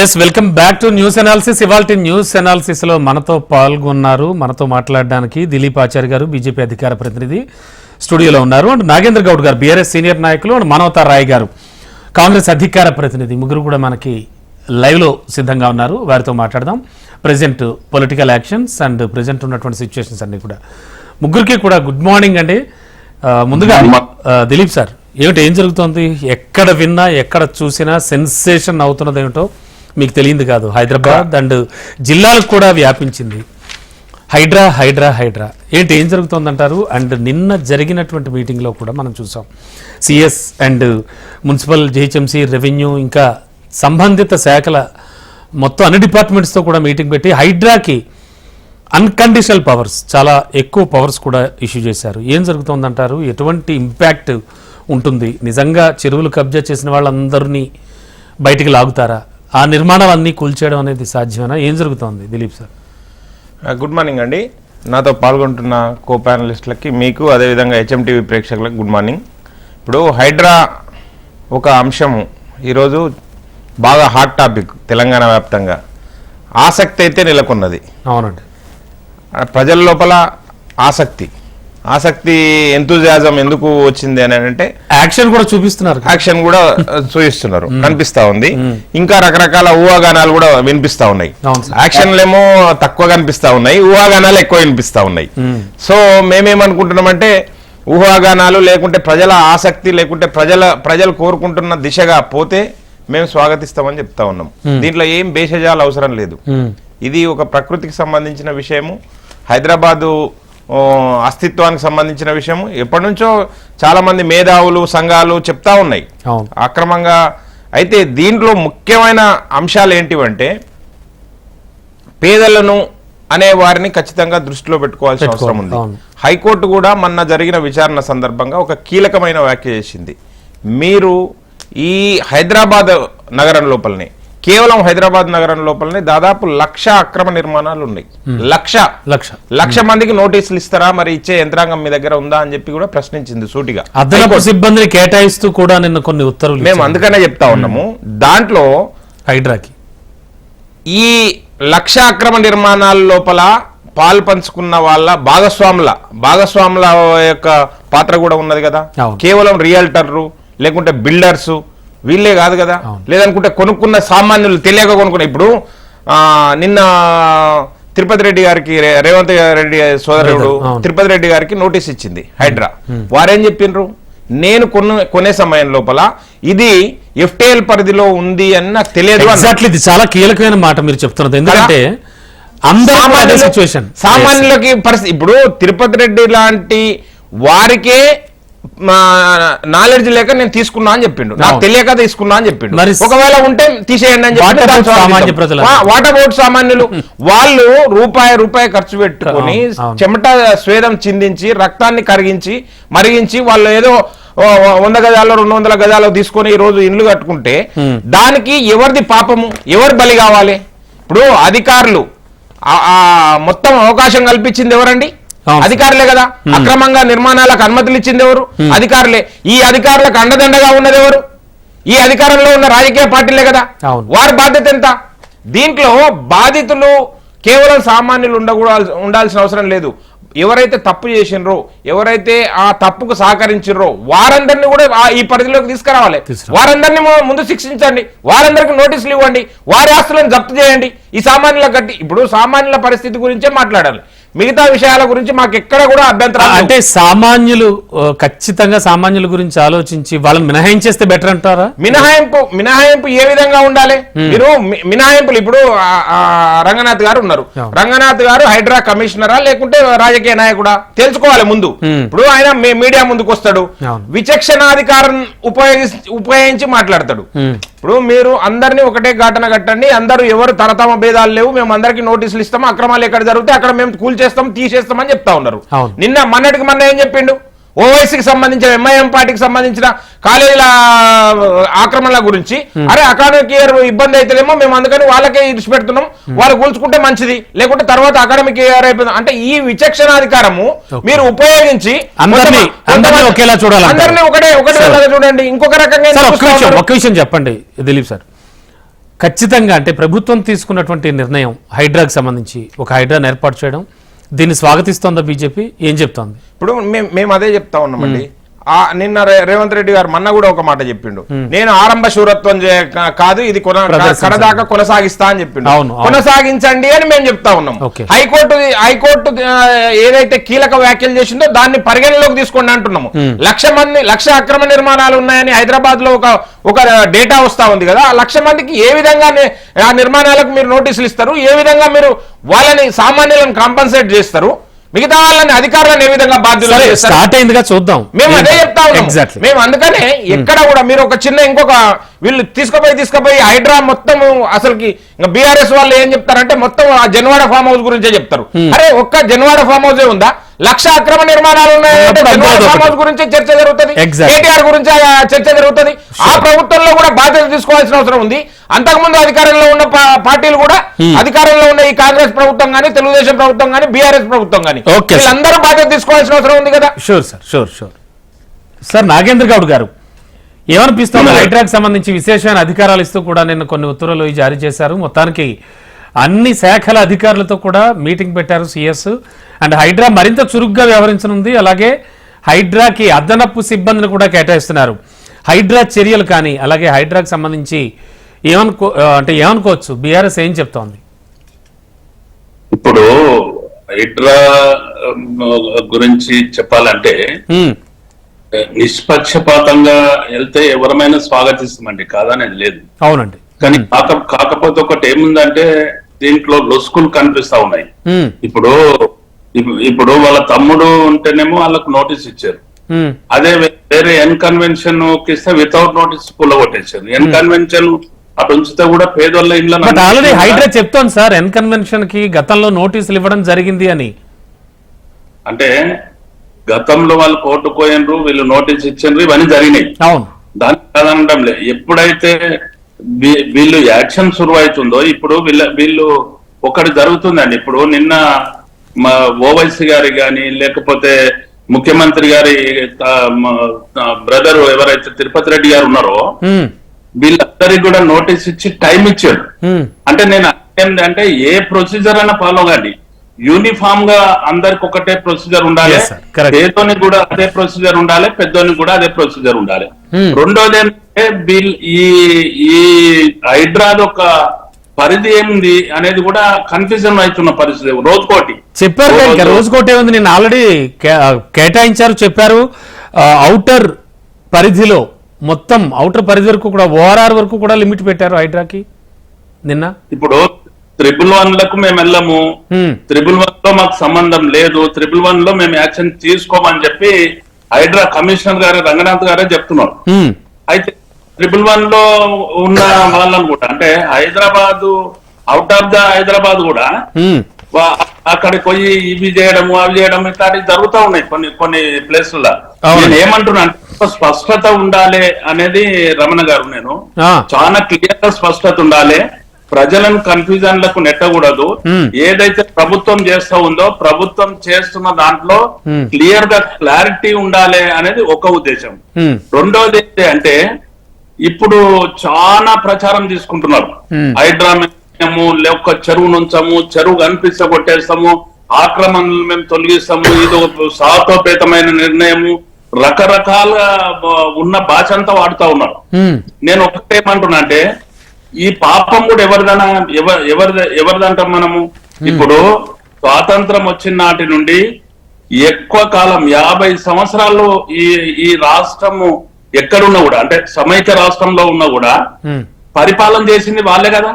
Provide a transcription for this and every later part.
Yes welcome back to news analysis ఇవాళ news అనాలిసిస్లో మనతో పాల్గొన్నారు మనతో మాట్లాడడానికి దిలీప్ ఆచార్య గారు బీజేపీ అధికార ప్రతినిధి స్టూడియోలో ఉన్నారు. And Nagendra Goud garu BRS senior నాయకులు అండ్ మనవతా రాయ్ గారు కాంగ్రెస్ అధికార ప్రతినిధి ముగ్గురు కూడా మనకి లైవ్లో సిద్ధంగా ఉన్నారు. వారితో మాట్లాడదాం. Present political actions and present ఉన్నటువంటి సిచ్యువేషన్స్ అన్ని కూడా. ముగ్గురికి కూడా గుడ్ మార్నింగ్ అండి. ముందుగా దిలీప్ సార్ ఏమిటి ఏం జరుగుతోంది? ఎక్కడ విన్నా ఎక్కడ చూసినా సెన్సేషన్ అవుతున్నది ఏమిటో మీకు తెలియంది కాదు. హైదరాబాద్ అండ్ జిల్లాలకు కూడా వ్యాపించింది. హైడ్రా హైడ్రా హైడ్రా. ఏంటి ఏం జరుగుతోందంటారు? అండ్ నిన్న జరిగినటువంటి మీటింగ్లో కూడా మనం చూసాం. CS and municipal GHMC revenue ఇంకా సంబంధిత శాఖల మొత్తం అన్ని డిపార్ట్మెంట్స్తో కూడా మీటింగ్ పెట్టి హైడ్రాకి అన్కండిషనల్ పవర్స్ చాలా ఎక్కువ పవర్స్ కూడా ఇష్యూ చేశారు. ఏం జరుగుతోందంటారు? ఎటువంటి ఇంపాక్ట్ ఉంటుంది? నిజంగా చెరువులు కబ్జా చేసిన వాళ్ళందరినీ బయటికి లాగుతారా? ఆ నిర్మాణాలన్నీ కూల్చేయడం అనేది సాధ్యమేనా? ఏం జరుగుతోంది దిలీప్ సార్? గుడ్ మార్నింగ్ అండి. నాతో పాల్గొంటున్న కో ప్యానలిస్టులకి మీకు అదేవిధంగా హెచ్ఎంటీవీ ప్రేక్షకులకు గుడ్ మార్నింగ్. ఇప్పుడు హైడ్రా ఒక అంశము. ఈరోజు బాగా హాట్ టాపిక్ తెలంగాణ వ్యాప్తంగా. ఆసక్తి అయితే నెలకొన్నది. అవునండి. ప్రజల లోపల ఆసక్తి. ఆసక్తి ఎంతూజియాజం ఎందుకు వచ్చింది అని అంటే యాక్షన్ కూడా చూపిస్తున్నారు. యాక్షన్ కూడా చూపిస్తున్నారు. కనిపిస్తా ఉంది. ఇంకా రకరకాల ఊహాగానాలు కూడా వినిపిస్తా ఉన్నాయి. యాక్షన్లేమో తక్కువ కనిపిస్తా ఉన్నాయి. ఊహాగానాలు ఎక్కువ వినిపిస్తా ఉన్నాయి. సో మేమేమనుకుంటున్నామంటే ఊహాగానాలు లేకుంటే ప్రజల ఆసక్తి లేకుంటే ప్రజల ప్రజలు కోరుకుంటున్న దిశగా పోతే మేము స్వాగతిస్తామని చెప్తా ఉన్నాం. దీంట్లో ఏం భేషజాలు అవసరం లేదు. ఇది ఒక ప్రకృతికి సంబంధించిన విషయము. హైదరాబాదు అస్తిత్వానికి సంబంధించిన విషయము. ఎప్పటి నుంచో చాలా మంది మేధావులు సంఘాలు చెప్తా ఉన్నాయి. అక్రమంగా అయితే దీంట్లో ముఖ్యమైన అంశాలు ఏంటివంటే పేదలను అనే వారిని ఖచ్చితంగా దృష్టిలో పెట్టుకోవాల్సిన అవసరం ఉంది. హైకోర్టు కూడా మొన్న జరిగిన విచారణ సందర్భంగా ఒక కీలకమైన వ్యాఖ్య చేసింది. మీరు ఈ హైదరాబాద్ నగరం లోపలనే కేవలం హైదరాబాద్ నగరం లోపలనే దాదాపు లక్ష అక్రమ నిర్మాణాలు ఉన్నాయి. లక్ష. లక్ష. లక్ష మందికి నోటీసులు ఇస్తారా? మరి ఇచ్చే యంత్రాంగం మీ దగ్గర ఉందా అని చెప్పి కూడా ప్రశ్నించింది సూటిగా. అదనపు సిబ్బందిని కేటాయిస్తూ కూడా నిన్న కొన్ని ఉత్తర్వులు మేము. అందుకనే చెప్తా ఉన్నాము. దాంట్లో హైడ్రాకి. ఈ లక్ష అక్రమ నిర్మాణాల లోపల పాలు పంచుకున్న వాళ్ళ భాగస్వాముల భాగస్వాముల యొక్క పాత్ర కూడా ఉన్నది కదా. కేవలం రియల్టర్లు లేకుంటే బిల్డర్స్ వీళ్ళే కాదు కదా. లేదనుకుంటే కొనుక్కున్న సామాన్యులు తెలియక కొనుక్కున్న. ఇప్పుడు నిన్న తిరుపతి రెడ్డి గారికి రేవంత్ రెడ్డి సోదరుడు. తిరుపతి రెడ్డి గారికి నోటీస్ ఇచ్చింది హైడ్రా. వారేం చెప్పిండ్రు నేను కొను కొనే సమయం లోపల ఇది ఎఫ్టీఎల్ పరిధిలో ఉంది అని నాకు తెలియదు. ఎగ్జాక్ట్లీ ఇది చాలా కీలకమైన మాట మీరు చెప్తున్నది. ఎందుకంటే సామాన్యులకి పరిస్థితి ఇప్పుడు తిరుపతి రెడ్డి లాంటి వారికే నాలెడ్జ్ లేక నేను తీసుకున్నా అని చెప్పిండు. నాకు. తెలియక తీసుకున్నా అని చెప్పిండు. ఒకవేళ ఉంటే తీసేయండి అని చెప్పి వాట్ అబౌట్ సామాన్యులు వాళ్ళు రూపాయి రూపాయి ఖర్చు పెట్టుకొని. చెమట స్వేదం చిందించి రక్తాన్ని కరిగించి మరిగించి వాళ్ళు ఏదో వంద గజాలు రెండు వందల గజాలు తీసుకొని ఈ రోజు ఇల్లు కట్టుకుంటే దానికి ఎవరిది పాపము? ఎవరు బలి కావాలి? ఇప్పుడు అధికారులు మొత్తం అవకాశం కల్పించింది ఎవరండి. అధికారులే కదా. అక్రమంగా నిర్మాణాలకు అనుమతులు ఇచ్చింది ఎవరు? అధికారులే. ఈ అధికారులకు అండదండగా ఉన్నది ఎవరు? ఈ అధికారంలో ఉన్న రాజకీయ పార్టీలే కదా. వారి బాధ్యత ఎంత? దీంట్లో బాధితులు కేవలం సామాన్యులు ఉండకూడాల్సి ఉండాల్సిన అవసరం లేదు. ఎవరైతే తప్పు చేసినరో ఎవరైతే ఆ తప్పుకు సహకరించారో వారందరినీ కూడా ఈ పరిధిలోకి తీసుకురావాలి. తీసుకురా- వారందరినీ ముందు శిక్షించండి. వారందరికి నోటీసులు ఇవ్వండి. వారి ఆస్తులను జప్తు చేయండి. ఈ సామాన్యుల గట్టి ఇప్పుడు సామాన్యుల పరిస్థితి గురించే మాట్లాడాలి. మిగతా విషయాల గురించి మాకు ఎక్కడ కూడా అభ్యంతరం. అంటే సామాన్యులు ఖచ్చితంగా సామాన్యుల గురించి ఆలోచించి వాళ్ళని మినహాయించేస్తే బెటర్ అంటారా? మినహాయింపు మినహాయింపు ఏ విధంగా ఉండాలి? మీరు మి- మినహాయింపులు ఇప్పుడు రంగనాథ్ గారు ఉన్నారు. రంగనాథ్ గారు హైడ్రా కమిషనరా లేకుంటే రాజకీయ నాయకుడా? తెలుసుకోవాలి ముందు. Hmm. ఇప్పుడు ఆయన మీడియా ముందుకు వస్తాడు. విచక్షణాధికారం ఉపయోగి ఉపయోగించి మాట్లాడతాడు. Hmm. ఇప్పుడు మీరు అందరినీ ఒకటే ఘటన కట్టండి. అందరూ ఎవరు తరతమ భేదాలు లేవు. మేము అందరికీ నోటీసులు ఇస్తాం. అక్రమాలు ఎక్కడ జరిగితే అక్కడ మేము కూల్చేస్తాం తీసేస్తామని చెప్తా ఉన్నారు. నిన్న మొన్నటికి మొన్న ఏం చెప్పిండు? ఓవైసీకి సంబంధించిన ఎంఐఎం పార్టీకి సంబంధించిన కాలేజీల ఆక్రమణల గురించి అరే అకాడమిక్ ఇయర్ ఇబ్బంది అయితేనేమో మేము అందుకని వాళ్ళకే ఇడిచి పెడుతున్నాం వాళ్ళు కూల్చుకుంటే మంచిది లేకుంటే తర్వాత అకాడమిక్ ఇయర్ అయిపోయింది. అంటే ఈ విచక్షణాధికారము మీరు ఉపయోగించి అందరినీ- ఒకేలా చూడాలంటారు. అందరినీ ఒకటే ఒకటే చూడండి. ఇంకొక రకంగా చూస్తా ఒక్క విషయం చెప్పండి దిలీప్ సార్. ఖచ్చితంగా అంటే ప్రభుత్వం తీసుకున్నటువంటి నిర్ణయం హైడ్రాకి సంబంధించి ఒక హైడ్రాని ఏర్పాటు చేయడం దీన్ని స్వాగతిస్తోందా బీజేపీ? ఏం చెప్తోంది? ఇప్పుడు మేము మేము అదే చెప్తా ఉన్నామండి. నిన్న రేవంత్ రెడ్డి గారు మొన్న కూడా ఒక మాట చెప్పిండు. నేను ఆరంభ శూరత్వం కాదు ఇది కొన ప్రదర్శించండి. కడదాకా కొనసాగిస్తా అని చెప్పిండు. కొనసాగించండి అని మేము చెప్తా ఉన్నాం. హైకోర్టు హైకోర్టు ఏదైతే కీలక వ్యాఖ్యలు చేసిందో దాన్ని పరిగణలోకి తీసుకోండి అంటున్నాము. లక్ష మంది లక్ష అక్రమ నిర్మాణాలు ఉన్నాయని హైదరాబాద్లో ఒక ఒక డేటా వస్తా ఉంది కదా. ఆ లక్ష మందికి ఏ విధంగా ఆ నిర్మాణాలకు మీరు నోటీసులు ఇస్తారు? ఏ విధంగా మీరు వాళ్ళని సామాన్యులను కాంపన్సేట్ చేస్తారు? మిగతా వాళ్ళని అధికారులను ఏ విధంగా బాధ్యులు స్టార్ట్ అయిందిగా చూద్దాం. మేము అదే చెప్తా ఉన్నాం మేము అందుకనే ఎక్కడ కూడా మీరు ఒక చిన్న ఇంకొక వీళ్ళు తీసుకుపోయి తీసుకుపోయి హైడ్రా మొత్తం అసలుకి ఇంకా బీఆర్ఎస్ వాళ్ళు ఏం చెప్తారంటే మొత్తం ఆ జన్వాడ ఫామ్ హౌస్ గురించే చెప్తారు. అరే ఒక్క జన్వాడ ఫామ్ హౌసే ఉందా? లక్ష అక్రమ నిర్మాణాలు హౌస్ గురించి చర్చ జరుగుతుంది. కేటీఆర్ గురించి చర్చ జరుగుతుంది. ఆ ప్రభుత్వంలో కూడా బాధ్యత తీసుకోవాల్సిన అవసరం ఉంది. అంతకుముందు అధికారంలో ఉన్న పార్టీలు కూడా అధికారంలో ఉన్న ఈ కాంగ్రెస్ ప్రభుత్వం గానీ తెలుగుదేశం ప్రభుత్వం గానీ బీఆర్ఎస్ ప్రభుత్వం sir. వీళ్ళందరూ బాధ్యత తీసుకోవాల్సిన అవసరం ఉంది కదా? Sure sir sure sure sir Nagendra Goud garu ఏమనిపిస్తోంది? హైడ్రాకి సంబంధించి విశేషమైన అధికారాలు ఇస్తూ కూడా నిన్న కొన్ని ఉత్తర్వులు జారీ చేశారు. మొత్తానికి అన్ని శాఖల అధికారులతో కూడా మీటింగ్ పెట్టారు సిఎస్. అండ్ హైడ్రా మరింత చురుగ్గా వ్యవహరించనుంది. అలాగే హైడ్రాకి అదనపు సిబ్బందిని కూడా కేటాయిస్తున్నారు. హైడ్రా చర్యలు కానీ అలాగే హైడ్రాకి సంబంధించి ఏమనుకో అంటే ఏమనుకోవచ్చు? బీఆర్ఎస్ ఏం చెప్తోంది? ఇప్పుడు హైడ్రా గురించి చెప్పాలంటే నిష్పక్షపాతంగా వెళ్తే ఎవరమైనా స్వాగతిస్తామండి. కాదనేది లేదు. అవునండి. కానీ కాక కాకపోతే ఒకటి ఏముందంటే దీంట్లో లొసుకులు కనిపిస్తా ఉన్నాయి. ఇప్పుడు ఇప్పు- ఇప్పుడు వాళ్ళ తమ్ముడు ఉంటేనేమో వాళ్ళకు నోటీస్ ఇచ్చారు. అదే వేరే ఎన్ కన్వెన్షన్ ఇస్తే వితౌట్ నోటీస్ కొట్టేశారు. ఎన్ కన్వెన్షన్ అటు ఉంచితే కూడా పేదోళ్ళ ఇళ్ళ బట్ ఆల్రెడీ హైడ్రా చెప్తోంది సార్ ఎన్ కన్వెన్షన్కి గతంలో నోటీసులు ఇవ్వడం జరిగింది అని. అంటే గతంలో వాళ్ళు కోర్టు పోయినరు వీళ్ళు నోటీస్ ఇచ్చిండ్రు ఇవన్నీ జరిగినాయి. అవును. దానికి కాదనడం లే ఎప్పుడైతే వీళ్ళు యాక్షన్ శురు అవుతుందో ఇప్పుడు వీళ్ళ వీళ్ళు ఒకటి జరుగుతుందండి. ఇప్పుడు నిన్న మా ఓవైసీ గారి గాని లేకపోతే ముఖ్యమంత్రి గారి బ్రదర్ ఎవరైతే తిరుపతి రెడ్డి గారు ఉన్నారో వీళ్ళందరికి కూడా నోటీస్ ఇచ్చి టైం ఇచ్చాడు. అంటే నేను అంటే ఏ ప్రొసీజర్ అయినా ఫాలో కండి. యూనిఫామ్గా అందరికి ఒకటే ప్రొసీజర్ ఉండాలి. పేదోనికి కూడా అదే ప్రొసీజర్ ఉండాలి పెద్దోనికి కూడా అదే ప్రొసీజర్ ఉండాలి. రెండోది ఏంటంటే బిల్ ఈ ఈ హైడ్రాది ఒక పరిధి ఏంది అనేది కూడా కన్ఫ్యూజన్ అవుతున్న పరిస్థితి. రోజుకోటి. చెప్పారు కదా, ఇంకా రోజు కోటే ఉంది. నేను ఆల్రెడీ కేటాయించారు చెప్పారు. అవుటర్ పరిధిలో మొత్తం అవుటర్ పరిధి వరకు కూడా ఓఆర్ఆర్ వరకు కూడా లిమిట్ పెట్టారు హైడ్రాకి నిన్న? ఇప్పుడు త్రిపుల్ వన్లకు మేము వెళ్ళము. హ్మ్, త్రిపుల్ వన్లో మాకు సంబంధం లేదు. త్రిపుల్ వన్లో మేము యాక్షన్ తీసుకోమని చెప్పి హైడ్రా కమిషనర్ గారు రంగనాథ్ గారే చెప్తున్నారు. అయితే ట్రిపుల్ వన్లో ఉన్న వాళ్ళని కూడా అంటే Hyderabad out of the Hyderabad కూడా అక్కడికి పోయి ఇవి చేయడము అవి చేయడం ఇట్లాంటివి జరుగుతూ ఉన్నాయి కొన్ని కొన్ని ప్లేసుల్లో. నేను ఏమంటున్నా స్పష్టత ఉండాలి అనేది రమణ గారు నేను. చాలా క్లియర్గా స్పష్టత ఉండాలి. ప్రజలను కన్ఫ్యూజన్లకు నెట్టకూడదు. ఏదైతే ప్రభుత్వం చేస్తా ఉందో ప్రభుత్వం చేస్తున్న దాంట్లో. క్లియర్గా క్లారిటీ ఉండాలి అనేది ఒక ఉద్దేశం. రెండోది ఏంటి అంటే ఇప్పుడు చాలా ప్రచారం తీసుకుంటున్నారు. Hmm. హైడ్రా మేము లేక చెరువు నుంచము చెరువు కనిపిస్తే కొట్టేస్తాము ఆక్రమణలు మేము తొలగిస్తాము ఇది ఒక సాహతోపేతమైన నిర్ణయము. రకరకాల ఉన్న భాష అంతా వాడుతా ఉన్నారు. నేను ఒకటేమంటున్నా అంటే ఈ పాపం కూడా ఎవరిదైనా ఎవరి ఎవరిది ఎవరిదంటాం మనము? ఇప్పుడు స్వాతంత్రం వచ్చిన నాటి నుండి ఎక్కువ కాలం యాభై సంవత్సరాలు ఈ ఈ రాష్ట్రము ఎక్కడున్నా కూడా అంటే సమైక్య రాష్ట్రంలో ఉన్నా కూడా. పరిపాలన చేసింది వాళ్ళే కదా.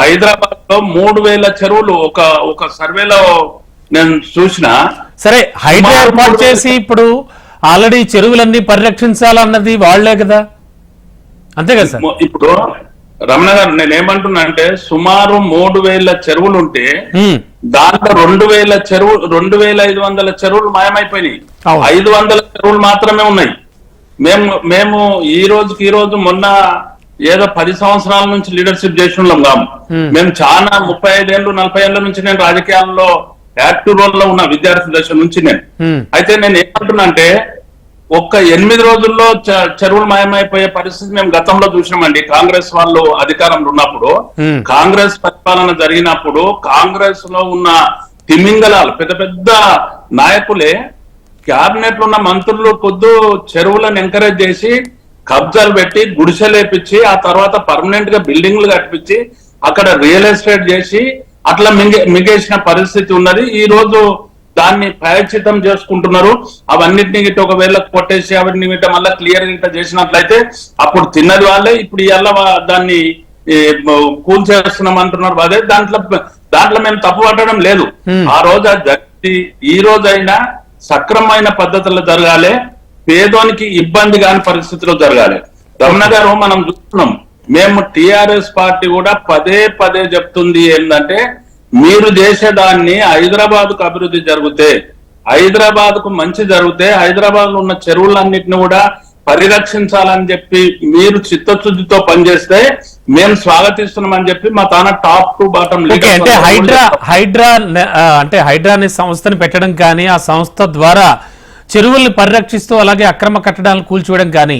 హైదరాబాద్లో మూడు వేల చెరువులు ఒక ఒక సర్వేలో నేను చూసిన. సరే మూడు చేసి ఇప్పుడు ఆల్రెడీ చెరువులన్నీ పరిరక్షించాలన్నది వాళ్ళే కదా? అంతే కదా సార్? ఇప్పుడు రమణ గారు నేను ఏమంటున్నా అంటే సుమారు మూడు వేల చెరువులు ఉంటే దాంట్లో రెండు వేల చెరువు రెండు వేల ఐదు వందల చెరువులు మాయమైపోయినాయి. ఐదు వందల చెరువులు మాత్రమే ఉన్నాయి. మేము మేము ఈ రోజుకి ఈ రోజు మొన్న ఏదో పది సంవత్సరాల నుంచి లీడర్షిప్ చేస్తున్నాం కాము. Hmm. మేము చాలా ముప్పై ఐదేళ్ళు నలభై ఏళ్ళ నుంచి నేను రాజకీయాల్లో యాక్టివ్ రోల్లో ఉన్న విద్యార్థి దశ నుంచి నేను. అయితే నేను ఏమంటున్నా అంటే ఒక్క ఎనిమిది రోజుల్లో చెరువులు మాయమైపోయే పరిస్థితి మేము గతంలో చూసినామండి కాంగ్రెస్ వాళ్ళు అధికారంలో ఉన్నప్పుడు. కాంగ్రెస్ పరిపాలన జరిగినప్పుడు కాంగ్రెస్లో ఉన్న తిమింగలాలు పెద్ద పెద్ద నాయకులే క్యాబినెట్లో ఉన్న మంత్రులు పొద్దు చెరువులను ఎంకరేజ్ చేసి కబ్జాలు పెట్టి గుడిసెలేపించి ఆ తర్వాత పర్మనెంట్గా బిల్డింగ్లు కట్టించి అక్కడ రియల్ ఎస్టేట్ చేసి అట్లా మింగే మింగేసిన పరిస్థితి ఉన్నది ఈ రోజు దాన్ని ప్రాయచితం చేసుకుంటున్నారు. అవన్నిటిని గిట్ట ఒకవేళ కొట్టేసి అవన్నీ గిట్ట మళ్ళీ క్లియర్ గిట్ట చేసినట్లయితే అప్పుడు తిన్నది వాళ్ళే. ఇప్పుడు ఇవాళ దాన్ని కూల్ చేస్తున్నాం అంటున్నారు అదే దాంట్లో దాంట్లో మేము తప్పు పట్టడం లేదు. ఆ రోజు అది జరిగి ఈ రోజైనా సక్రమమైన పద్ధతిలో జరగాలి. పేదోనికి ఇబ్బంది కాని పరిస్థితిలో జరగాలి. రమణ గారు మనం చూస్తున్నాం. మేము టిఆర్ఎస్ పార్టీ కూడా పదే పదే చెప్తుంది ఏంటంటే మీరు చేసేదాన్ని హైదరాబాద్కు అభివృద్ధి జరిగితే హైదరాబాద్కు మంచి జరిగితే హైదరాబాద్లో ఉన్న చెరువులన్నిటిని కూడా పరిరక్షించాలని చెప్పి మీరు చిత్తశుద్ధితో పనిచేస్తే మేము స్వాగతిస్తున్నామని చెప్పి మా తాన టాప్ టు బాటం అంటే హైడ్రా హైడ్రా అంటే హైడ్రా అనే సంస్థని పెట్టడం కానీ ఆ సంస్థ ద్వారా చెరువుల్ని పరిరక్షిస్తూ అలాగే అక్రమ కట్టడాలను కూల్చివేయడం కానీ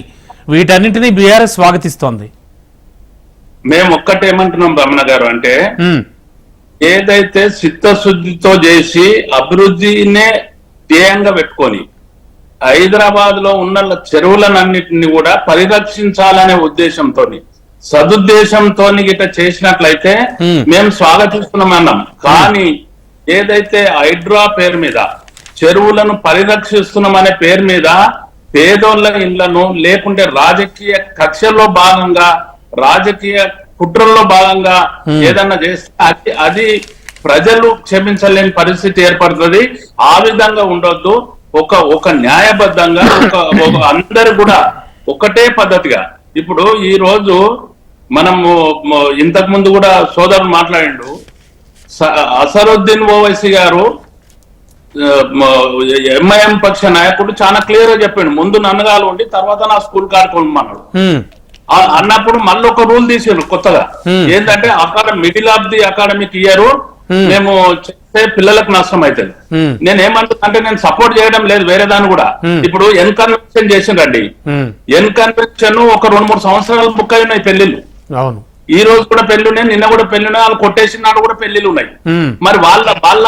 వీటన్నింటినీ బీఆర్ఎస్ స్వాగతిస్తోంది. మేము ఒక్కటేమంటున్నాం రమణ గారు అంటే ఏదైతే చిత్తశుద్ధితో చేసి అభివృద్ధినే ధ్యేయంగా పెట్టుకొని హైదరాబాద్లో ఉన్న చెరువులన్నింటినీ కూడా పరిరక్షించాలనే ఉద్దేశంతో సదుద్దేశంతో గిట్ట చేసినట్లయితే. మేము స్వాగతిస్తున్నాం అన్నాం కానీ ఏదైతే హైడ్రా పేరు మీద చెరువులను పరిరక్షిస్తున్నామనే పేరు మీద పేదోళ్ళ ఇళ్ళను లేకుంటే రాజకీయ కక్షల్లో భాగంగా రాజకీయ కుట్రల్లో భాగంగా ఏదన్నా చేస్తే అది అది ప్రజలు క్షమించలేని పరిస్థితి ఏర్పడుతుంది. ఆ విధంగా ఉండొద్దు. ఒక ఒక న్యాయబద్ధంగా ఒక అందరు కూడా ఒకటే పద్ధతిగా. ఇప్పుడు ఈ రోజు మనము ఇంతకు ముందు కూడా సోదరుడు మాట్లాడిండు. అసరుద్దీన్ ఓవైసీ గారు ఎంఐఎం పక్ష నాయకుడు చాలా క్లియర్గా చెప్పాడు. ముందు నన్నగాలు ఉండి తర్వాత నా స్కూల్ కార్యక్రమం ఆ- అన్నప్పుడు మళ్ళీ ఒక రూల్ తీసారు కొత్తగా. ఏంటంటే అకాడ middle of the academic year. మేము చేస్తే పిల్లలకు నష్టం అవుతుంది. నేను ఏమంటున్నా అంటే నేను సపోర్ట్ చేయడం లేదు వేరే దాన్ని కూడా. ఇప్పుడు ఎన్ కన్వెన్షన్ చేసిండ్రండి ఉమ్, ఎన్ కన్వెన్షన్ ఒక రెండు మూడు సంవత్సరాలు బుక్ అయి ఉన్నాయి పెళ్ళిళ్ళు అవును ఈ రోజు కూడా పెళ్ళి ఉన్నాయి నిన్న కూడా పెళ్ళి ఉన్నాయి వాళ్ళు కొట్టేసిన నాడు కూడా పెళ్ళిళ్ళు ఉన్నాయి. మరి వాళ్ళ వాళ్ళ.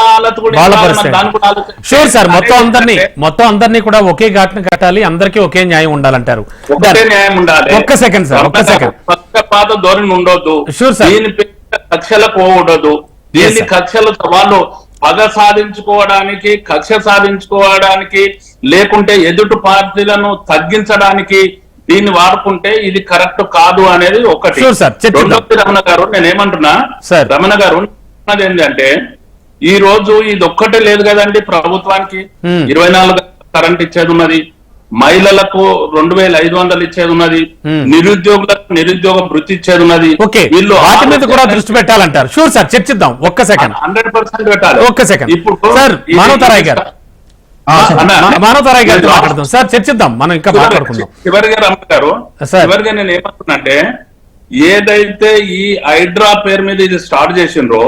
షూర్ సార్ మొత్తం అదే అందరినీ మొత్తం అందరినీ కూడా ఒకే ఘాట్ని కట్టాలి అందరికీ ఒకే న్యాయం ఉండాలంటారు ఒకటే న్యాయం ఉండాలి ఒక్క సెకండ్ సార్, ఒక్క సెకండ్. పక్షపాత ధోరణి ఉండొద్దు Sure, sir. దీని కక్షలకు పోకూడదు దీన్ని sir. కక్షలు వాళ్ళు పగ సాధించుకోవడానికి కక్ష సాధించుకోవడానికి లేకుంటే ఎదుటి పార్టీలను తగ్గించడానికి దీన్ని వాడుకుంటే ఇది కరెక్ట్ కాదు అనేది ఒకటి. రెండోది రమణ గారు నేను ఏమంటున్నా? Sir. రమణ గారు అన్నది ఏంటంటే ఈ రోజు ఇది ఒక్కటే లేదు కదండి ప్రభుత్వానికి. Hmm. ఇరవై నాలుగు కరెంట్ ఇచ్చేది ఉన్నది. మహిళలకు రెండు వేల ఐదు వందలు ఇచ్చేది ఉన్నది. Hmm. నిరుద్యోగులకు నిరుద్యోగ వృత్తి ఇచ్చేది ఉన్నది. ఓకే వాటి మీద కూడా దృష్టి పెట్టాలంటారు. షూర్ సార్ చర్చిద్దాం ఒక్క సెకండ్ హండ్రెడ్ పర్సెంట్ పెట్టాలి. ఒక్క సెకండ్ ఇప్పుడు సార్ మానవతారాయ్ గారు ఆ, చెప్పండి. అన్న, మా- మానవతారాయ్ గారితో మాట్లాడదాం సార్ చర్చిద్దాం మనం ఇంకా మాట్లాడుకుందాం. చివరిగా. చివరిగా నేను ఏమంటున్నానంటే ఏదైతే ఈ హైడ్రా పేరు మీద ఇది స్టార్ట్ చేసిండ్రో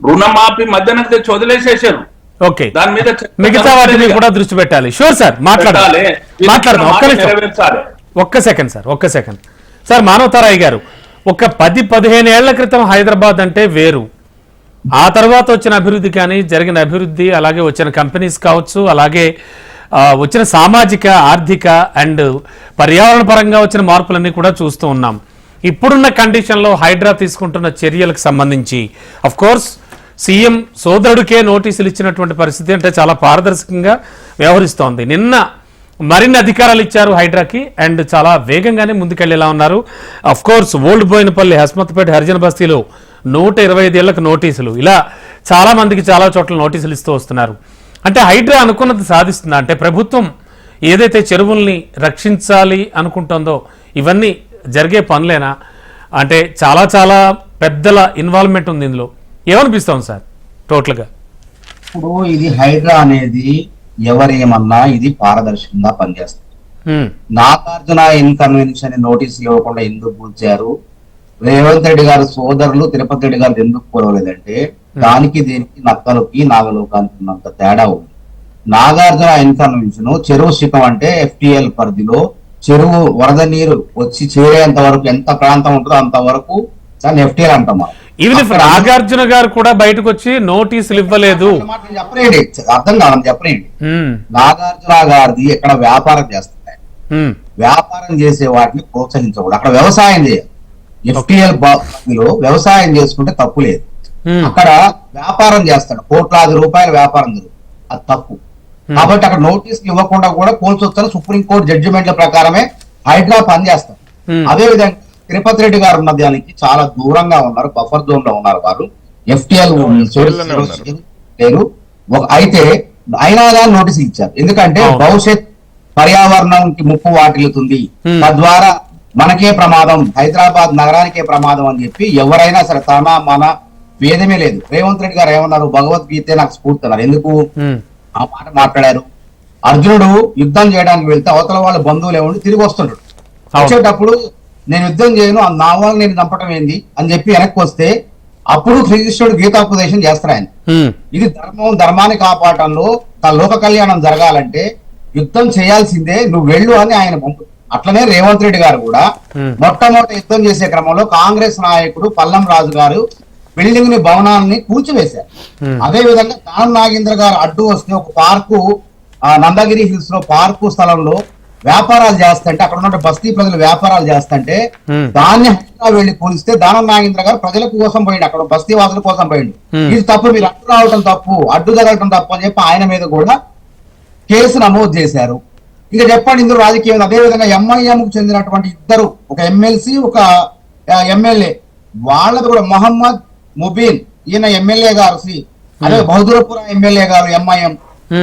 రుణమాఫీ మధ్యాహ్నం తెచ్చి వదిలేసేసారు ఓకే. దాని మీద మిగతా వాటి మీద జరగలేదు. కూడా దృష్టి పెట్టాలి. షూర్ సార్ మాట్లాడాలి మాట్లాడదాం. ఒక్క నిమిషం. ఒక్క సెకండ్ సార్ ఒక్క సెకండ్. సార్ మానవతారాయ్ గారు ఒక పది పదిహేను ఏళ్ళ క్రితం హైదరాబాద్ అంటే వేరు. ఆ తర్వాత వచ్చిన అభివృద్ధి కానీ జరిగిన అభివృద్ధి అలాగే వచ్చిన కంపెనీస్ కావచ్చు అలాగే వచ్చిన సామాజిక ఆర్థిక అండ్ పర్యావరణ పరంగా వచ్చిన మార్పులన్నీ కూడా చూస్తూ ఉన్నాం. ఇప్పుడున్న కండిషన్లో హైడ్రా తీసుకుంటున్న చర్యలకు సంబంధించి అఫ్ కోర్స్ సీఎం సోదరుడికే నోటీసులు ఇచ్చినటువంటి పరిస్థితి అంటే చాలా పారదర్శకంగా వ్యవహరిస్తోంది. నిన్న మరిన్ని అధికారాలు ఇచ్చారు హైడ్రాకి అండ్ చాలా వేగంగానే ముందుకెళ్ళేలా ఉన్నారు. Of course old Boinapalli Hasmathpet హరిజన బస్తీలో నూట ఇరవై ఐదేళ్ళకు నోటీసులు. ఇలా చాలా మందికి చాలా చోట్ల నోటీసులు ఇస్తూ వస్తున్నారు. అంటే హైడ్రా అనుకున్నది సాధిస్తుందా? అంటే ప్రభుత్వం ఏదైతే చెరువుల్ని రక్షించాలి అనుకుంటుందో ఇవన్నీ జరిగే పనులేనా? అంటే చాలా చాలా పెద్దల ఇన్వాల్వ్మెంట్ ఉంది ఇందులో. ఏమనిపిస్తోంది సార్ టోటల్గా? ఇప్పుడు ఇది హైడ్రా అనేది ఎవరేమన్నా ఇది పారదర్శకంగా పనిచేస్తుంది. నాగార్జున ఇన్కన్వెన్షన్ నోటీస్ ఇవ్వకుండా ఎందుకు కూల్చారు రేవంత్ రెడ్డి గారు సోదరులు తిరుపతి రెడ్డి గారు ఎందుకు కోరలేదంటే దానికి దీనికి నక్కలకి నాగలోకానికి ఉన్నంత తేడా ఉంది. నాగార్జున ఇన్ఫర్మేషన్ చెరువు శిఖం అంటే ఎఫ్టిఎల్ పరిధిలో చెరువు వరద నీరు వచ్చి చేరేంత వరకు ఎంత ప్రాంతం ఉంటుందో అంత వరకు దాన్ని ఎఫ్టిఎల్ అంటాం ఈవెన్ ఇఫ్ నాగార్జున గారు కూడా బయటకు వచ్చి నోటీసులు ఇవ్వలేదు. చెప్పలేండి. అర్థం కాదని చెప్పలేండి. నాగార్జున గారిది ఇక్కడ వ్యాపారం చేస్తున్నాయి. వ్యాపారం చేసే వాటిని ప్రోత్సహించకూడదు. అక్కడ వ్యవసాయం చేయాలి. ఎఫ్టిఎల్లో వ్యవసాయం చేసుకుంటే తప్పు లేదు. అక్కడ వ్యాపారం చేస్తాడు. కోట్లాది రూపాయల వ్యాపారం జరుగుతుంది అది తప్పు. కాబట్టి అక్కడ నోటీసులు ఇవ్వకుండా కూడా కోల్చొచ్చని సుప్రీంకోర్టు జడ్జిమెంట్ల ప్రకారమే హైడ్రా పనిచేస్తారు. అదే విధంగా తిరుపతి రెడ్డి గారు ఉన్న దానికి చాలా దూరంగా ఉన్నారు. బఫర్ జోన్లో ఉన్నారు వారు. ఎఫ్టిఎల్. లేరు. అయితే అయినా కానీ నోటీస్ ఇచ్చారు. ఎందుకంటే. భవిష్యత్ పర్యావరణంకి ముప్పు వాటిల్లుతుంది. తద్వారా మనకే ప్రమాదం హైదరాబాద్ నగరానికే ప్రమాదం అని చెప్పి ఎవరైనా సరే తన మన భేదమే లేదు. రేవంత్ రెడ్డి గారు ఏమన్నారు? భగవద్గీతే నాకు స్ఫూర్తి అన్నారు ఎందుకు ఆ మాట మాట్లాడారు. అర్జునుడు యుద్ధం చేయడానికి వెళ్తే అవతల వాళ్ళ బంధువులు ఏమండి? తిరిగి వస్తుంటాడు వచ్చేటప్పుడు నేను యుద్ధం చేయను ఆ నా వాళ్ళు నేను చంపటం ఏంది? అని చెప్పి వెనక్కి వస్తే అప్పుడు శ్రీకృష్ణుడు గీతాపదేశం చేస్తారు ఆయన. ఇది ధర్మం ధర్మాన్ని కాపాడటంలో త- లోక కళ్యాణం జరగాలంటే యుద్ధం చేయాల్సిందే నువ్వు వెళ్ళు అని ఆయన పంపు అట్లనే రేవంత్ రెడ్డి గారు కూడా. మొట్టమొదటి యుద్ధం చేసే క్రమంలో కాంగ్రెస్ నాయకుడు పల్లం రాజు గారు బిల్డింగ్ని భవనాన్ని కూల్చివేశారు. అదే విధంగా దానం నాగేంద్ర గారు అడ్డు వస్తే ఒక పార్కు ఆ నందగిరి హిల్స్లో పార్కు స్థలంలో వ్యాపారాలు చేస్తుంటే అక్కడ ఉన్న బస్తీ ప్రజలు వ్యాపారాలు చేస్తుంటే. దాన్ని హైదరాబాద్ వెళ్ళి పోలిస్తే దానం నాగేంద్ర గారు ప్రజల కోసం పోయిండు అక్కడ బస్తీ వాసుల కోసం పోయిండు. ఇది తప్పు మీరు అడ్డు రావటం తప్పు అడ్డు తగలటం తప్పు అని చెప్పి ఆయన మీద కూడా కేసు నమోదు చేశారు ఇంకా చెప్పండి ఇందులో రాజకీయం ఉంది. అదే విధంగా ఎంఐఎం కు చెందినటువంటి ఇద్దరు ఒక ఎమ్మెల్సీ ఒక ఎమ్మెల్యే వాళ్ళది కూడా మొహమ్మద్ ముబీన్ ఈయన ఎమ్మెల్యే గారు శ్రీ అదే Bahadurpura MLA garu MIM.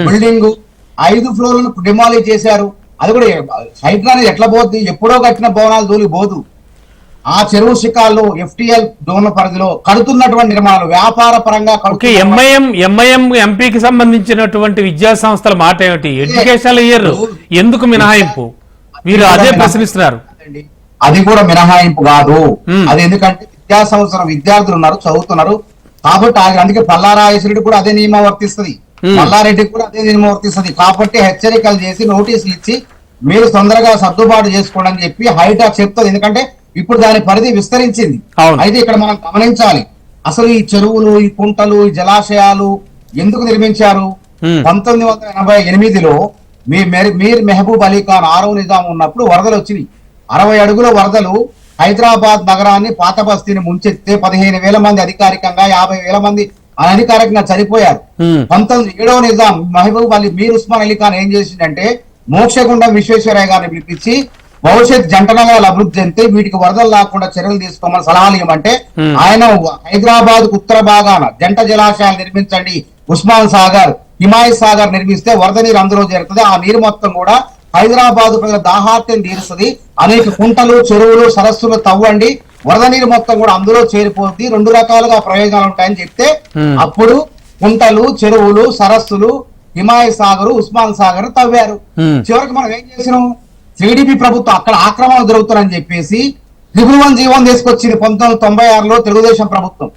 Building ఐదు ఫ్లోర్లను డిమాలిష్ చేశారు. అది కూడా హైడ్రా అనేది ఎట్లా పోద్ది? ఎప్పుడో కట్టిన భవనాలు దూలి పోదు. ఆ చెరువు శిఖాల్లో ఎఫ్టిఎల్ డోన్ పరిధిలో కడుతున్నటువంటి నిర్మాణాలు వ్యాపార పరంగా ఎంఐఎం ఎంఐఎం ఎంపీకి సంబంధించినటువంటి విద్యా సంస్థల మాట ఏమిటి? ఎడ్యుకేషనల్ ఇయర్ ఎందుకు మినహాయింపు? మీరు అదే ప్రశ్నిస్తున్నారు. అది కూడా మినహాయింపు కాదు. అది ఎందుకంటే విద్యా సంవత్సరం విద్యార్థులు ఉన్నారు చదువుతున్నారు. కాబట్టి అందుకే పల్లారాయసుడికి కూడా అదే నియమం వర్తిస్తుంది. మ్మ్. మల్లారెడ్డికి కూడా అదే నియమం వర్తిస్తుంది. కాబట్టి హెచ్చరికలు చేసి నోటీసులు ఇచ్చి మీరు తొందరగా సర్దుబాటు చేసుకోండి అని చెప్పి హైటాక్ చెప్తుంది. ఎందుకంటే ఇప్పుడు దాని పరిధి విస్తరించింది. అయితే ఇక్కడ మనం గమనించాలి అసలు ఈ చెరువులు ఈ కుంటలు ఈ జలాశయాలు ఎందుకు నిర్మించారు మ్మ్. పంతొమ్మిది వందల ఎనభై ఎనిమిదిలో మీ మెర్- మెహబూబ్ అలీ ఖాన్ ఆరవ నిజాం ఉన్నప్పుడు వరదలు వచ్చినాయి అరవై అడుగుల వరదలు హైదరాబాద్ నగరాన్ని పాత బస్తీని ముంచెత్తే పదిహేను వేల మంది అధికారికంగా యాభై వేల మంది అనధికారికంగా చనిపోయారు మ్మ్. పంతొమ్మిది ఏడవ నిజాం మహబూబ్ అలీ మీర్ ఉస్మాన్ అలీ ఖాన్ ఏం చేసిందంటే మోక్షగుండం విశ్వేశ్వరయ్య గారిని పిలిపించి భవిష్యత్ జంట నగరాలు అభివృద్ధి చెందితే వీటికి వరదలు రాకుండా చర్యలు తీసుకోమని సలహాలు ఇవ్వమంటే. ఆయన హైదరాబాద్ ఉత్తర భాగాన జంట జలాశయాలు నిర్మించండి. ఉస్మాన్ సాగర్ హిమాయత్ సాగర్ నిర్మిస్తే వరద నీరు అందులో చేరుతుంది. ఆ నీరు మొత్తం కూడా హైదరాబాద్ ప్రజల దాహార్త్యం తీరుస్తుంది. అనేక కుంటలు చెరువులు సరస్సులు తవ్వండి. వరద నీరు మొత్తం కూడా అందులో చేరిపోతుంది. రెండు రకాలుగా ప్రయోజనాలు ఉంటాయని చెప్తే. అప్పుడు కుంటలు చెరువులు సరస్సులు హిమాయత్ సాగర్ ఉస్మాన్ సాగర్ తవ్వారు. చివరికి మనం ఏం చేసినాం? టీడీపీ ప్రభుత్వం అక్కడ ఆక్రమణ జరుగుతున్నారని చెప్పేసి త్రిపుల్ వన్ జీవన్ తీసుకొచ్చింది పంతొమ్మిది వందల తొంభై ఆరులో తెలుగుదేశం ప్రభుత్వం.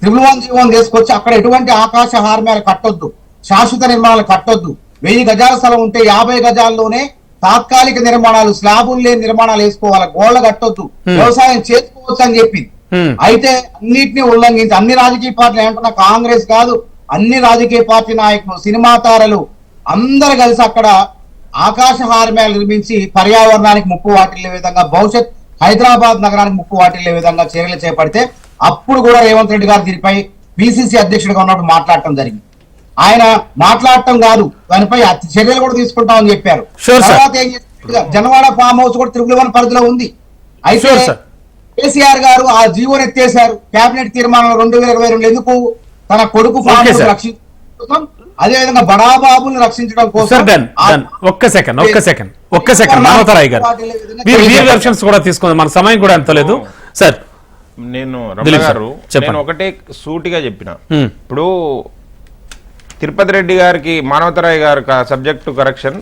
త్రిపుల్ వన్ జీవన్ తీసుకొచ్చి అక్కడ ఎటువంటి ఆకాశ హార్మ్యాలు కట్టొద్దు శాశ్వత నిర్మాణాలు కట్టొద్దు వెయ్యి గజాల స్థలం ఉంటే యాభై గజాల్లోనే తాత్కాలిక నిర్మాణాలు స్లాబులు లేని నిర్మాణాలు వేసుకోవాలి గోళ్ళ కట్టొద్దు. వ్యవసాయం చేసుకోవచ్చు అని చెప్పింది. అయితే అన్నిటిని ఉల్లంఘించి అన్ని రాజకీయ పార్టీలు ఏమంటున్నా కాంగ్రెస్ కాదు అన్ని రాజకీయ పార్టీ నాయకులు సినిమా తారలు అందరు కలిసి అక్కడ ఆకాశ హార్మ్యాలు నిర్మించి పర్యావరణానికి ముప్పు వాటిల్లే విధంగా భవిష్యత్ హైదరాబాద్ నగరానికి ముప్పు వాటిల్లే విధంగా చర్యలు చేపడితే అప్పుడు కూడా రేవంత్ రెడ్డి గారు దీనిపై పిసిసి అధ్యక్షుడిగా ఉన్నప్పుడు మాట్లాడటం జరిగింది ఆయన మాట్లాడటం కాదు దానిపై చర్యలు కూడా తీసుకుంటామని చెప్పారు. తర్వాత ఏం? జనవాడ ఫామ్ హౌస్ కూడా తిరుగులవన్ పరిధిలో ఉంది అయితే. కేసీఆర్ గారు ఆ జీవోని ఎత్తేశారు కేబినెట్ తీర్మానం రెండు వేల ఇరవై రెండు ఎందుకు తన కొడుకు ఫామ్ హౌస్. రక్షించడం అదే విధంగా బడాబాబుని రక్షించడం కోసం ఒక్క సెకండ్ ఒక్క సెకండ్ ఒక్క సెకండ్ మానవతరాయ్ గారు వెర్షన్స్ కూడా తీసుకుందాం. మన సమయం కూడా ఎంత లేదు. సార్ నేను రమణ గారు. నేను ఒకటే సూటిగా చెప్పిన. ఇప్పుడు తిరుపతి రెడ్డి గారికి మానవతరాయ్ గారు సబ్జెక్టు కరెక్షన్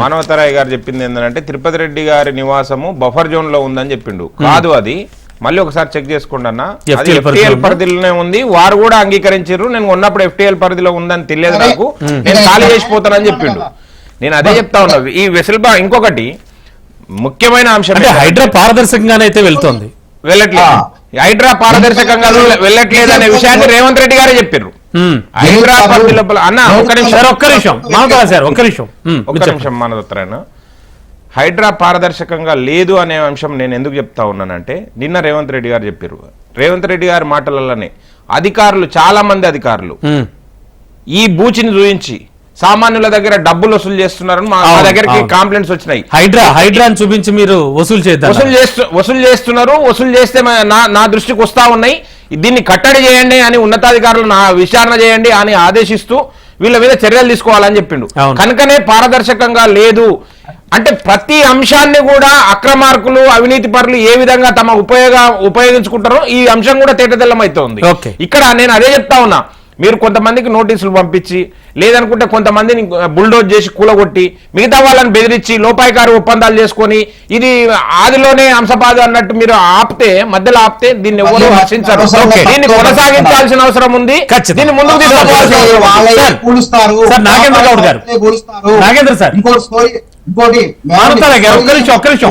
మానవతరాయ్ గారు చెప్పింది ఏంటంటే తిరుపతి రెడ్డి గారి నివాసము బఫర్ జోన్లో ఉందని చెప్పిండు. కాదు అది. మళ్ళీ ఒకసారి చెక్ చేసుకోండి అన్న. ఉందా? పరిధిలోనే? ఉంది. వారు కూడా అంగీకరించారు నేను ఉన్నప్పుడు ఎఫ్టీఎల్ పరిధిలో ఉందని తెలియదు. నాకు. నేను ఖాళీ చేసిపోతానని చెప్పిండు. నేను అదే చెప్తా ఉన్నా. ఈ వెసులుబా ఇంకొకటి ముఖ్యమైన అంశం హైడ్రా పారదర్శకంగానే అయితే వెళ్తోంది. వెళ్ళట్లేదు. హైడ్రా పారదర్శకంగా వెళ్ళ- వెళ్ళట్లేదు అనే విషయాన్ని రేవంత్ రెడ్డి గారే చెప్పారు పరిధి లోపల అన్న ఒక్క నిమిషం. ఒక్క నిమిషం. ఒక్క నిమిషం. ఒక్క. నిమిషం మానదత్తారాయణ హైడ్రా పారదర్శకంగా లేదు అనే అంశం నేను ఎందుకు చెప్తా ఉన్నానంటే నిన్న రేవంత్ రెడ్డి గారు చెప్పారు రేవంత్ రెడ్డి గారి మాటలలోనే అధికారులు చాలా మంది అధికారులు. ఈ బూచిని చూయించి సామాన్యుల దగ్గర డబ్బులు వసూలు చేస్తున్నారని మా దగ్గరికి. కాంప్లైంట్స్ వచ్చినాయి. హైడ్రా హైడ్రాని చూపించి మీరు వసూలు చేద్దాం. వసూలు చేస్తూ వసూలు చేస్తున్నారు వసూలు చేస్తే నా దృష్టికి వస్తా ఉన్నాయి. దీన్ని కట్టడి చేయండి అని ఉన్నతాధికారులు నా విచారణ చేయండి అని ఆదేశిస్తూ వీళ్ళ మీద చర్యలు తీసుకోవాలని చెప్పిండు. కనుకనే పారదర్శకంగా లేదు. అంటే ప్రతి అంశాన్ని కూడా అక్రమార్కులు అవినీతి పరులు ఏ విధంగా తమ ఉపయోగ ఉపయోగించుకుంటారో ఈ అంశం కూడా తేటతెల్లమైతోంది ఓకే. ఇక్కడ నేను అదే చెప్తా ఉన్నా మీరు కొంతమందికి నోటీసులు పంపించి లేదనుకుంటే కొంతమందిని బుల్డోజ్ చేసి కూలగొట్టి మిగతా వాళ్ళని బెదిరించి లోపాయికారు ఒప్పందాలు చేసుకొని ఇది ఆదిలోనే అంశపాదు అన్నట్టు మీరు ఆపితే మధ్యలో ఆపితే దీన్ని ఎవరు హర్షించారు దీన్ని కొనసాగించాల్సిన అవసరం ఉంది. దీన్ని ముందుకు సార్, నాగేంద్ర గౌడ్ గారు. నాగేంద్ర సార్. ఇంకోటి ఒక్క నిమిషం ఒక్క నిమిషం.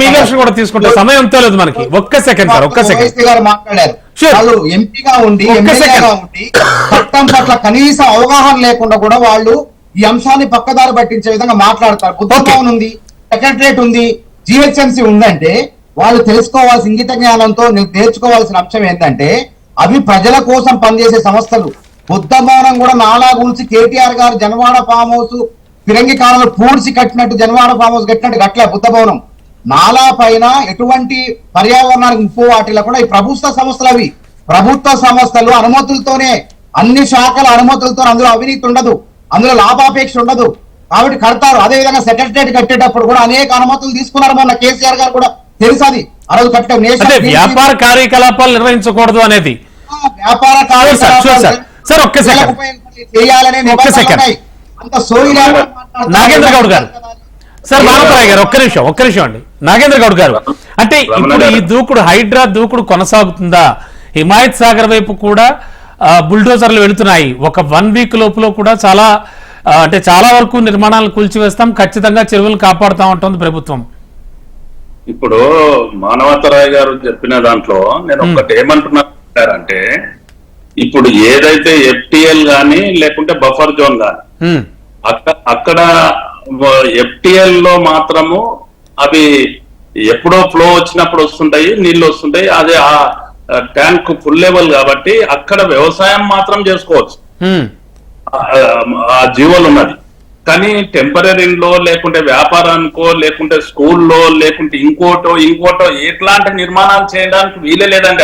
మీ కూడా తీసుకుంటా. సమయం తెలియదు మనకి. ఒక్క సెకండ్ సార్ ఒక్క సెకండ్. మాట్లాడారు. వాళ్ళు ఎంపీగా ఉండి ఎమ్మెల్యేగా. ఉండి చట్టం పట్ల కనీస అవగాహన లేకుండా కూడా వాళ్ళు ఈ అంశాన్ని పక్కదారి పట్టించే విధంగా మాట్లాడతారు. బుద్ధభవన్ ఉంది సెక్రటరేట్ ఉంది జిహెచ్ఎంసీ ఉందంటే వాళ్ళు తెలుసుకోవాల్సిన ఇంగిత జ్ఞానంతో నేర్చుకోవాల్సిన అంశం ఏంటంటే అవి ప్రజల కోసం పనిచేసే సంస్థలు. బుద్ధ భవనం కూడా నాలా గురించి కేటీఆర్ గారు జనవాడ ఫామ్ హౌస్ ఫిరంగి కాలంలో పూడ్చి కట్టినట్టు జనవాడ ఫామ్ హౌస్ కట్టినట్టు కట్టలే బుద్ధ భవనం. నాలా పైన ఎటువంటి పర్యావరణానికి ముప్పు వాటిలో కూడా ఈ ప్రభుత్వ సంస్థలు అవి ప్రభుత్వ సంస్థలు అనుమతులతోనే అన్ని శాఖల అనుమతులతో అందులో అవినీతి ఉండదు అందులో లాభాపేక్ష ఉండదు కాబట్టి కడతారు అదే విధంగా సెక్రటరేట్ కట్టేటప్పుడు కూడా అనేక అనుమతులు తీసుకున్నారు మొన్న కేసీఆర్ గారు కూడా తెలుసు అది ఆ రోజు కట్టే అంటే నేషనల్ వ్యాపార కార్యకలాపాలు నిర్వహించకూడదు అనేది వ్యాపార second. చేయాలనే. అంత సోయి. నాగేంద్ర గౌడ్ గారు. సార్ మానవరాయ్ గారు ఒక్క నిమిషం ఒక్క నిమిషం అండి. నాగేంద్ర గౌడ్ గారు. అంటే ఇప్పుడు ఈ దూకుడు హైడ్రా దూకుడు కొనసాగుతుందా? హిమాయత్ సాగర్ వైపు కూడా బుల్డోజర్లు వెళుతున్నాయి. ఒక వన్ వీక్ లోపల కూడా చాలా అంటే చాలా వరకు నిర్మాణాలను కూల్చివేస్తాం. ఖచ్చితంగా చెరువులు కాపాడుతాం ఉంటుంది ప్రభుత్వం. ఇప్పుడు మానవతరాయ్ గారు చెప్పిన దాంట్లో నేను ఒక్కటి ఏమంటున్నానంటే ఇప్పుడు ఏదైతే ఎఫ్టిఎల్ గాని లేకుంటే బఫర్ జోన్ గాని అక్కడ ఎఫ్టిఎల్లో మాత్రము అవి ఎప్పుడో ఫ్లో వచ్చినప్పుడు వస్తుంటాయి నీళ్ళు వస్తుంటాయి అదే ఆ ట్యాంక్ ఫుల్ లెవెల్ కాబట్టి అక్కడ వ్యవసాయం మాత్రం చేసుకోవచ్చు. ఆ- జీవోలు ఉన్నది. కానీ టెంపరీలో లేకుంటే వ్యాపారానికో లేకుంటే స్కూల్లో లేకుంటే ఇంకోటో ఇంకోటో ఎట్లాంటి నిర్మాణాలు చేయడానికి వీలే లేదండి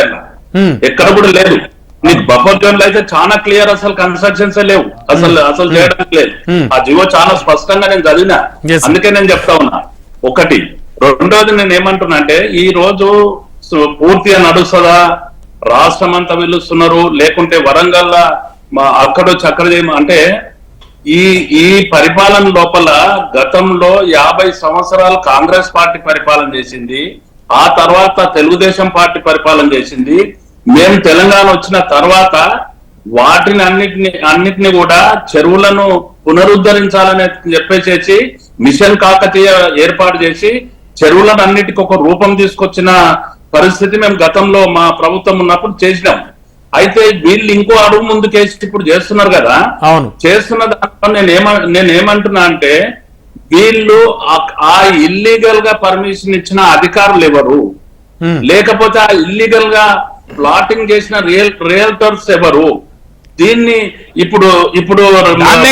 ఉమ్. ఎక్కడ కూడా లేదు. నీకు బఫర్ జోన్లో అయితే చాలా క్లియర్ అసలు కన్స్ట్రక్షన్స్ లేవు. అసలు అసలు చేయడానికి లేదు. Hmm. ఆ జీవో చాలా స్పష్టంగా నేను చదివినా. అందుకే నేను చెప్తా ఉన్నా. ఒకటి. రెండోది నేను ఏమంటున్నా అంటే ఈ రోజు పూర్తిగా నడుస్తుందా? రాష్ట్రం అంతా పిలుస్తున్నారు లేకుంటే వరంగల్ మా అక్కడ చేయమ అంటే ఈ ఈ పరిపాలన లోపల గతంలో యాభై సంవత్సరాలు కాంగ్రెస్ పార్టీ పరిపాలన చేసింది. ఆ తర్వాత తెలుగుదేశం పార్టీ పరిపాలన చేసింది. మేము తెలంగాణ వచ్చిన తర్వాత వాటిని అన్నిటిని అన్నిటిని కూడా చెరువులను పునరుద్ధరించాలని చెప్పేసేసి మిషన్ కాకతీయ ఏర్పాటు చేసి చెరువులను అన్నిటికీ ఒక రూపం తీసుకొచ్చిన పరిస్థితి మేము గతంలో మా ప్రభుత్వం ఉన్నప్పుడు చేసినాం. అయితే వీళ్ళు ఇంకో అడుగు ముందుకేసి ఇప్పుడు చేస్తున్నారు కదా? చేస్తున్న దాంట్లో నేను ఏమ నేను ఏమంటున్నా అంటే వీళ్ళు ఆ- ఇల్లీగల్గా పర్మిషన్ ఇచ్చిన అధికారులు ఎవరు. లేకపోతే ఆ ఇల్లీగల్గా ప్లాటింగ్ చేసిన రియల్ రియల్టర్స్ ఎవరు? దీన్ని ఇప్పుడు ఇప్పుడు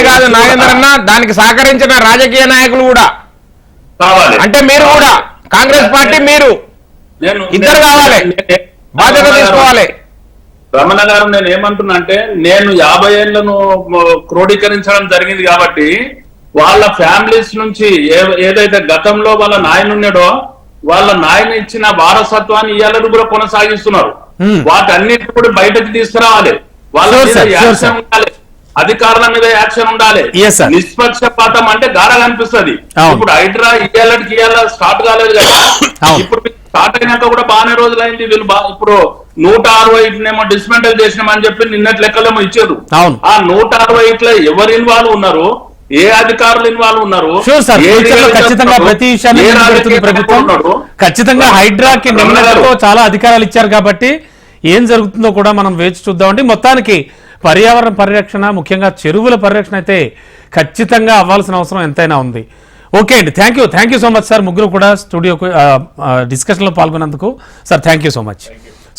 కాదు నాగేంద్ర అన్న దానికి సహకరించిన రాజకీయ నాయకులు కూడా. కావాలి. అంటే మీరు కూడా. కాంగ్రెస్ పార్టీ మీరు. నేను ఇద్దరు కావాలి. బాధ్యత తీసుకోవాలి. రమణ గారు నేను ఏమంటున్నా అంటే నేను యాభై ఏళ్ళను క్రోడీకరించడం జరిగింది కాబట్టి వాళ్ళ ఫ్యామిలీస్ నుంచి ఏదైతే గతంలో వాళ్ళ నాయన ఉన్నాడో వాళ్ళ నాయన ఇచ్చిన వారసత్వాన్ని ఇయ్యాలని కూడా కొనసాగిస్తున్నారు. Hmm. వాటన్నిటి కూడా బయటకు తీసుకురావాలి వాళ్ళ మీద యాక్షన్. ఉండాలి అధికారుల మీద యాక్షన్ ఉండాలి. నిష్పక్షపాతం అంటే గాఢ కనిపిస్తుంది అవును. ఇప్పుడు హైడ్రా ఇయ్యాలకి ఇయ్యాల స్టార్ట్ కాలేదు కదా. ఇప్పుడు స్టార్ట్ అయినాక కూడా బాగానే రోజులైంది వీళ్ళు ఇప్పుడు నూట అరవై ఇట్నేమో డిస్మెంటల్ చేసినామని చెప్పి నిన్నటి లెక్కలేమో ఇచ్చారు. ఆ నూట అరవై ఇట్లా ఎవరు ఇన్వాల్వ్ ఉన్నారు ఏ అధికారులు ఇన్వాల్వ్ ఉన్నారు? షూర్ సార్ ఏ ఫ్యూచర్లో డివిజన్ ఖచ్చితంగా? ప్రతి విషయాన్ని ప్రభుత్వం? ఖచ్చితంగా హైడ్రాకి గారు. చాలా అధికారాలు ఇచ్చారు కాబట్టి ఏం జరుగుతుందో కూడా మనం వేచి చూద్దామండి మొత్తానికి పర్యావరణ పరిరక్షణ ముఖ్యంగా చెరువుల పరిరక్షణ అయితే ఖచ్చితంగా అవ్వాల్సిన అవసరం ఎంతైనా ఉంది. ఓకే అండి. Thank you thank you so much sir ముగ్గురు కూడా స్టూడియోకు డిస్కషన్లో పాల్గొన్నందుకు sir thank you so much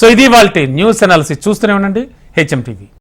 so ఇది వాళ్ళ న్యూస్ అనాలిసిస్ చూస్తూనే ఉండండి. HM TV